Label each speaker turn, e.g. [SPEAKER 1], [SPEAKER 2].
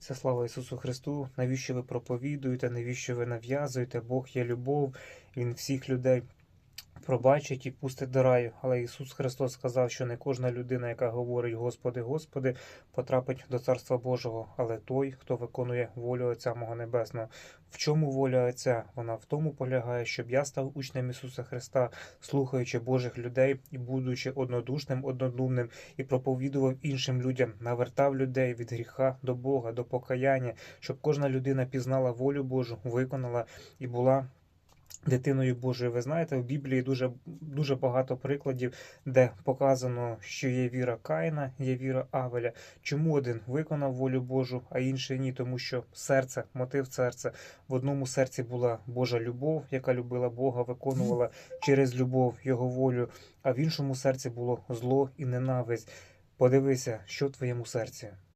[SPEAKER 1] Це слава Ісусу Христу. Навіщо ви проповідуєте? Навіщо ви нав'язуєте? Бог є любов, Він всіх людей пробачить і пустить до раю. Але Ісус Христос сказав, що не кожна людина, яка говорить Господи, Господи, потрапить до Царства Божого, але той, хто виконує волю Отця мого Небесного. В чому воля Отця? Вона в тому полягає, щоб я став учнем Ісуса Христа, слухаючи Божих людей і будучи однодушним, однодумним, і проповідував іншим людям, навертав людей від гріха до Бога, до покаяння, щоб кожна людина пізнала волю Божу, виконала і була. Дитиною Божою, ви знаєте, в Біблії дуже дуже багато прикладів, де показано, що є віра Каїна, є віра Авеля. Чому один виконав волю Божу, а інший ні? Тому що серце, мотив серця. В одному серці була Божа любов, яка любила Бога, виконувала через любов його волю, а в іншому серці було зло і ненависть. Подивися, що в твоєму серці.